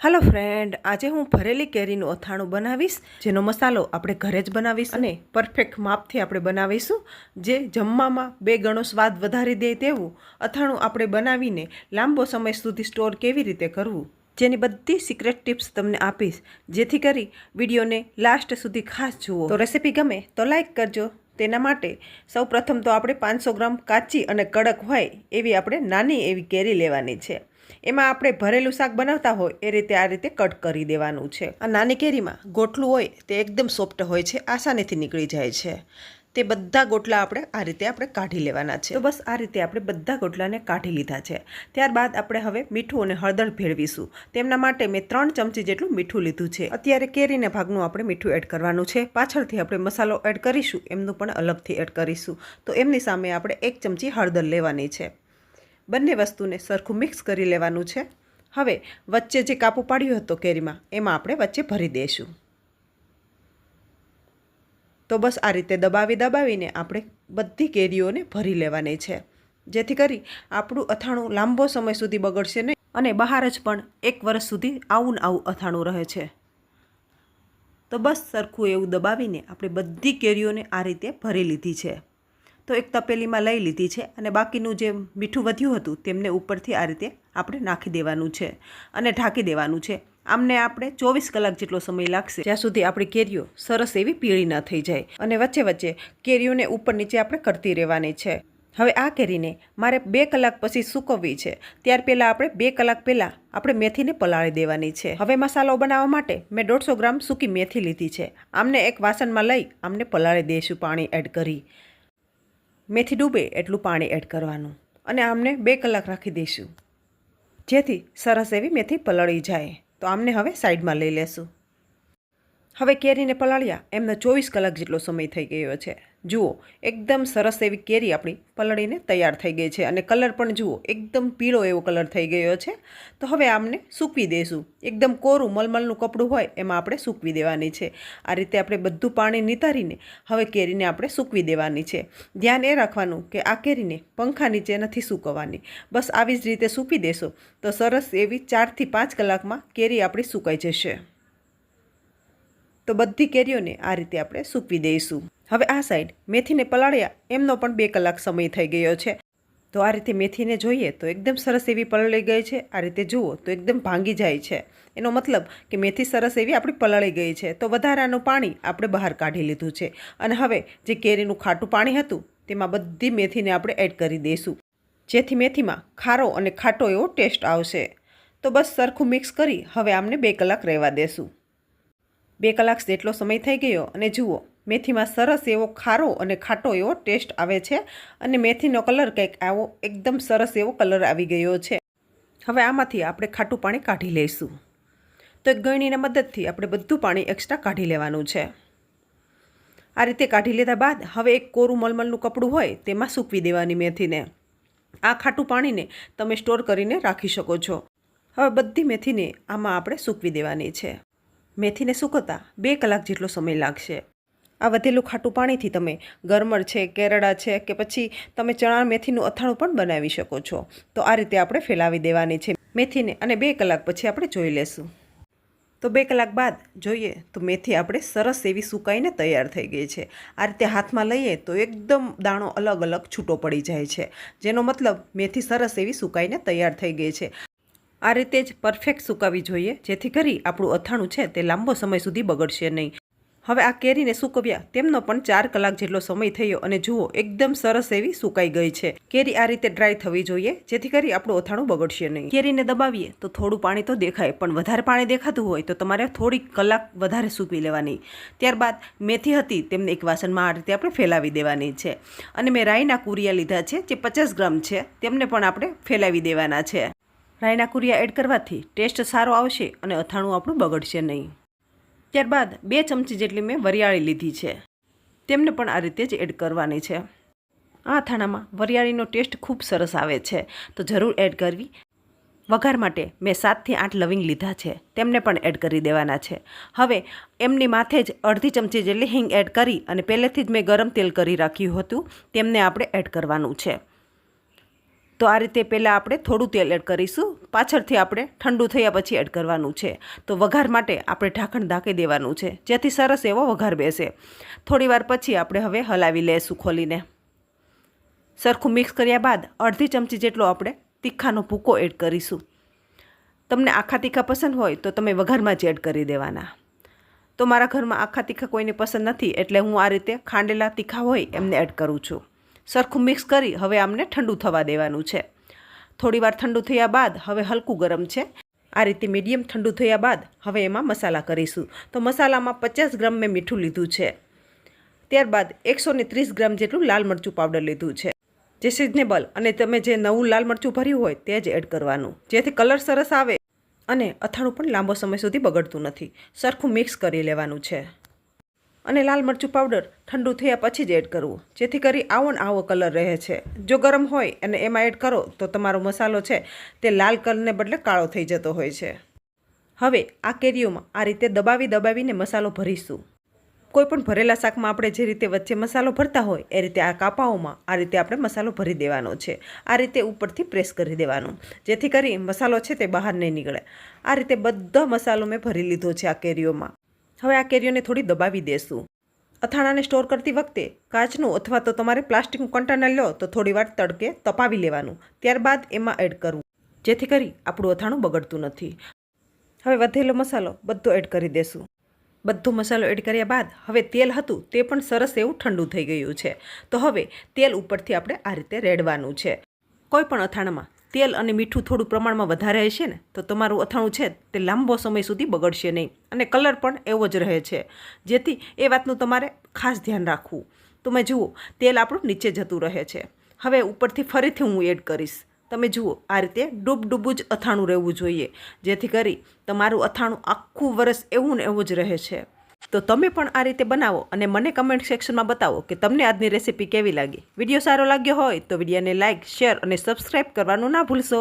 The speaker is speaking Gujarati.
હાલો ફ્રેન્ડ આજે હું ભરેલી કેરીનું અથાણું બનાવીશ, જેનો મસાલો આપણે ઘરે જ બનાવીશ અને પરફેક્ટ માપથી આપણે બનાવીશું, જે જમવામાં બે ગણો સ્વાદ વધારી દે તેવું અથાણું આપણે બનાવીને લાંબો સમય સુધી સ્ટોર કેવી રીતે કરવું, જેની બધી સિક્રેટ ટિપ્સ તમને આપીશ. જેથી કરી વિડીયોને લાસ્ટ સુધી ખાસ જુઓ. તો રેસીપી ગમે તો લાઇક કરજો. તેના માટે સૌ પ્રથમ તો આપણે પાંચસો ગ્રામ કાચી અને કડક હોય એવી આપણે નાની એવી કેરી લેવાની છે. એમાં આપણે ભરેલું શાક બનાવતા હોય એ રીતે આ રીતે કટ કરી દેવાનું છે. આ નાની કેરીમાં ગોટલું હોય તે એકદમ સોફ્ટ હોય છે, આસાનીથી નીકળી જાય છે. તે બધા ગોટલા આપણે આ રીતે આપણે કાઢી લેવાના છે. તો બસ આ રીતે આપણે બધા ગોટલાને કાઢી લીધા છે. ત્યારબાદ આપણે હવે મીઠું અને હળદર ભેળવીશું. તેમના માટે મેં ત્રણ ચમચી જેટલું મીઠું લીધું છે. અત્યારે કેરીને ભાગનું આપણે મીઠું એડ કરવાનું છે. પાછળથી આપણે મસાલો એડ કરીશું. એમનું પણ અલગથી એડ કરીશું. તો એમની સામે આપણે એક ચમચી હળદર લેવાની છે. બંને વસ્તુને સરખું મિક્સ કરી લેવાનું છે. હવે વચ્ચે જે કાપુ પાડ્યો હતો કેરીમાં, એમાં આપણે વચ્ચે ભરી દઈશું. તો બસ આ રીતે દબાવી દબાવીને આપણે બધી કેરીઓને ભરી લેવાની છે. જેથી કરી આપણું અથાણું લાંબો સમય સુધી બગડશે નહીં અને બહાર જ પણ એક વર્ષ સુધી આવું ને આવું અથાણું રહે છે. તો બસ સરખું એવું દબાવીને આપણે બધી કેરીઓને આ રીતે ભરી લીધી છે. તો એક તપેલીમાં લઈ લીધી છે અને બાકીનું જે મીઠું વધ્યું હતું તેમને ઉપરથી આ રીતે આપણે નાખી દેવાનું છે અને ઢાંકી દેવાનું છે. આમને આપણે ચોવીસ કલાક જેટલો સમય લાગશે. જ્યાં સુધી આપણી કેરીઓ સરસ એવી પીળી ન થઈ જાય. અને વચ્ચે વચ્ચે કેરીઓને ઉપર નીચે આપણે કરતી રહેવાની છે. હવે આ કેરીને મારે બે કલાક પછી સૂકવવી છે. ત્યાર પહેલાં આપણે બે કલાક પહેલાં આપણે મેથીને પલાળી દેવાની છે. હવે મસાલો બનાવવા માટે મેં દોઢસો ગ્રામ સૂકી મેથી લીધી છે. આમને એક વાસણમાં લઈ આમને પલાળી દઈશું પાણી એડ કરી. મેથી ડૂબે એટલું પાણી એડ કરવાનું. અને આમને બે કલાક રાખી દઈશું. જેથી સરસ એવી મેથી પલળી જાય. તો આમને હવે સાઈડમાં લઈ લેશું. હવે કેરીને પલાળ્યા. એમને ચોવીસ કલાક જેટલો સમય થઈ ગયો છે. જુઓ, એકદમ સરસ એવી કેરી આપણી પલળીને તૈયાર થઈ ગઈ છે અને કલર પણ જુઓ, એકદમ પીળો એવો કલર થઈ ગયો છે. તો હવે આમને સૂકવી દઈશું એકદમ કોરું મલમલનું કપડું હોય એમાં આપણે સૂકવી દેવાની છે. આ રીતે આપણે બધું પાણી નિતારીને હવે કેરીને આપણે સૂકવી દેવાની છે. ધ્યાન એ રાખવાનું કે આ કેરીને પંખા નીચે નથી સૂકવવાની. બસ આવી જ રીતે સૂકવી દેશો. તો સરસ એવી ચારથી પાંચ કલાકમાં કેરી આપણી સુકાઈ જશે. તો બધી કેરીઓને આ રીતે આપણે સૂકવી દઈશું. હવે આ સાઈડ મેથીને પલાળ્યા, એમનો પણ બે કલાક સમય થઈ ગયો છે. તો આ રીતે મેથીને જોઈએ તો એકદમ સરસ એવી પલળી ગઈ છે. આ રીતે જુઓ તો એકદમ ભાંગી જાય છે. એનો મતલબ કે મેથી સરસ એવી આપણી પલળી ગઈ છે. તો વધારાનું પાણી આપણે બહાર કાઢી લીધું છે. અને હવે જે કેરીનું ખાટું પાણી હતું, તેમાં બધી મેથીને આપણે એડ કરી દઈશું. જેથી મેથીમાં ખારો અને ખાટો એવો ટેસ્ટ આવશે. તો બસ સરખું મિક્સ કરી હવે આમને બે કલાક રહેવા દેશું. બે કલાક જેટલો સમય થઈ ગયો અને જુઓ, મેથીમાં સરસ એવો ખારો અને ખાટો એવો ટેસ્ટ આવે છે અને મેથીનો કલર કંઈક આવો એકદમ સરસ એવો કલર આવી ગયો છે. હવે આમાંથી આપણે ખાટું પાણી કાઢી લઈશું. તો એક ગળણીના મદદથી આપણે બધું પાણી એક્સ્ટ્રા કાઢી લેવાનું છે. આ રીતે કાઢી લીધા બાદ હવે એક કોરું મલમલનું કપડું હોય તેમાં સૂકવી દેવાની મેથીને. આ ખાટું પાણીને તમે સ્ટોર કરીને રાખી શકો છો. હવે બધી મેથીને આમાં આપણે સૂકવી દેવાની છે. મેથીને સૂકવતા બે કલાક જેટલો સમય લાગશે. આ વધેલું ખાટું પાણીથી તમે ગરમર છે કેરડા છે કે પછી તમે ચણા મેથીનું અથાણું પણ બનાવી શકો છો. તો આ રીતે આપણે ફેલાવી દેવાની છે મેથીને અને બે કલાક પછી આપણે જોઈ લેશું. તો બે કલાક બાદ જોઈએ તો મેથી આપણે સરસ એવી સુકાઈને તૈયાર થઈ ગઈ છે. આ રીતે હાથમાં લઈએ તો એકદમ દાણો અલગ અલગ છૂટો પડી જાય છે. જેનો મતલબ મેથી સરસ એવી સુકાઈને તૈયાર થઈ ગઈ છે. આ રીતે જ પરફેક્ટ સુકાવવી જોઈએ, જેથી કરી આપણું અથાણું છે તે લાંબો સમય સુધી બગડશે નહીં. હવે આ કેરીને સૂકવ્યા, તેમનો પણ ચાર કલાક જેટલો સમય થયો અને જુઓ, એકદમ સરસ એવી સુકાઈ ગઈ છે. કેરી આ રીતે ડ્રાય થવી જોઈએ, જેથી કરી આપણું અથાણું બગડશે નહીં. કેરીને દબાવીએ, તો થોડું પાણી તો દેખાય, પણ વધારે પાણી દેખાતું હોય, તો તમારે થોડીક કલાક વધારે સૂકવી લેવાની. ત્યારબાદ મેથી હતી, તેમને એક વાસણમાં આ રીતે આપણે ફેલાવી દેવાની છે. અને મેં રાઈના કુરિયા લીધા છે, જે પચાસ ગ્રામ છે, તેમને પણ આપણે ફેલાવી દેવાના છે. રાયના કુરિયા એડ કરવાથી ટેસ્ટ સારો આવશે અને અથાણું આપણું બગડશે નહીં. ત્યારબાદ બે ચમચી જેટલી મેં વરિયાળી લીધી છે. તેમને પણ આ રીતે જ એડ કરવાની છે. આ અથાણામાં વરિયાળીનો ટેસ્ટ ખૂબ સરસ આવે છે, તો જરૂર એડ કરવી. વઘાર માટે મેં સાતથી આઠ લવિંગ લીધા છે, તેમને પણ એડ કરી દેવાના છે. હવે એમની માથે જ અડધી ચમચી જેટલી હિંગ એડ કરી અને પહેલેથી જ મેં ગરમ તેલ કરી રાખ્યું હતું, તેમને આપણે એડ કરવાનું છે. તો આ રીતે પહેલાં આપણે થોડું તેલ એડ કરીશું. પાછળથી આપણે ઠંડુ થયા પછી એડ કરવાનું છે. તો વઘાર માટે આપણે ઢાંકણ ઢાંકી દેવાનું છે. જેથી સરસ એવો વઘાર બેસે. થોડીવાર પછી આપણે હવે હલાવી લઈશું ખોલીને. સરખું મિક્સ કર્યા બાદ અડધી ચમચી જેટલો આપણે તીખાનો ભૂકો એડ કરીશું. તમને આખા તીખા પસંદ હોય તો તમે વઘારમાં જ એડ કરી દેવાના. તો મારા ઘરમાં આખા તીખા કોઈને પસંદ નથી એટલે હું આ રીતે ખાંડેલા તીખા હોય એમને એડ કરું છું. સરખું મિક્સ કરી હવે આમને ઠંડુ થવા દેવાનું છે. થોડીવાર ઠંડુ થયા બાદ હવે હલકું ગરમ છે. આ રીતે મીડિયમ ઠંડુ થયા બાદ હવે એમાં મસાલા કરીશું. તો મસાલામાં પચાસ ગ્રામ મેં મીઠું લીધું છે. ત્યારબાદ એકસો ત્રીસ ગ્રામ જેટલું લાલ મરચું પાવડર લીધું છે. જે સિઝનેબલ અને તમે જે નવું લાલ મરચું ભર્યું હોય તે જ એડ કરવાનું. જેથી કલર સરસ આવે અને અથાણું પણ લાંબો સમય સુધી બગડતું નથી. સરખું મિક્સ કરી લેવાનું છે. અને લાલ મરચું પાવડર ઠંડુ થયા પછી જ એડ કરવું. જેથી કરી આવો ને આવો કલર રહે છે. જો ગરમ હોય અને એમાં એડ કરો, તો તમારો મસાલો છે તે લાલ કલરને બદલે કાળો થઈ જતો હોય છે. હવે આ કેરીઓમાં આ રીતે દબાવી દબાવીને મસાલો ભરીશું. કોઈપણ ભરેલા શાકમાં આપણે જે રીતે વચ્ચે મસાલો ભરતા હોય, એ રીતે આ કાપાઓમાં આ રીતે આપણે મસાલો ભરી દેવાનો છે. આ રીતે ઉપરથી પ્રેસ કરી દેવાનું. જેથી કરી મસાલો છે તે બહાર નહીં નીકળે. આ રીતે બધો મસાલો મેં ભરી લીધો છે આ કેરીઓમાં. હવે આ કેરીઓને થોડી દબાવી દેશું. અથાણાને સ્ટોર કરતી વખતે કાચનું અથવા તો તમારે પ્લાસ્ટિકનું કન્ટેનર લો તો થોડીવાર તડકે તપાવી લેવાનું. ત્યારબાદ એમાં એડ કરવું. જેથી કરી આપણું અથાણું બગડતું નથી. હવે વધેલો મસાલો બધો એડ કરી દેશું. બધો મસાલો એડ કર્યા બાદ હવે તેલ હતું તે પણ સરસ એવું ઠંડુ થઈ ગયું છે. તો હવે તેલ ઉપરથી આપણે આ રીતે રેડવાનું છે. કોઈ પણ અથાણામાં તેલ અને મીઠું થોડું પ્રમાણમાં વધારે હશે ને, તો તમારું અથાણું છે તે લાંબો સમય સુધી બગડશે નહીં. અને કલર પણ એવો જ રહે છે. જેથી એ વાતનું તમારે ખાસ ધ્યાન રાખવું. તમે જુઓ, તેલ આપણું નીચે જતું રહે છે. હવે ઉપરથી ફરીથી હું એડ કરીશ. તમે જુઓ, આ રીતે ડૂબ ડૂબું જ અથાણું રહેવું જોઈએ. જેથી કરી તમારું અથાણું આખું વરસ એવું ને એવું જ રહે છે. તો તમે પણ આ રીતે બનાવો અને મને કમેન્ટ સેક્શનમાં બતાવો કે તમને આજની રેસીપી કેવી લાગી. વીડિયો સારો લાગ્યો હોય તો વિડીયોને લાઇક શેર અને સબસ્ક્રાઈબ કરવાનું ના ભૂલશો.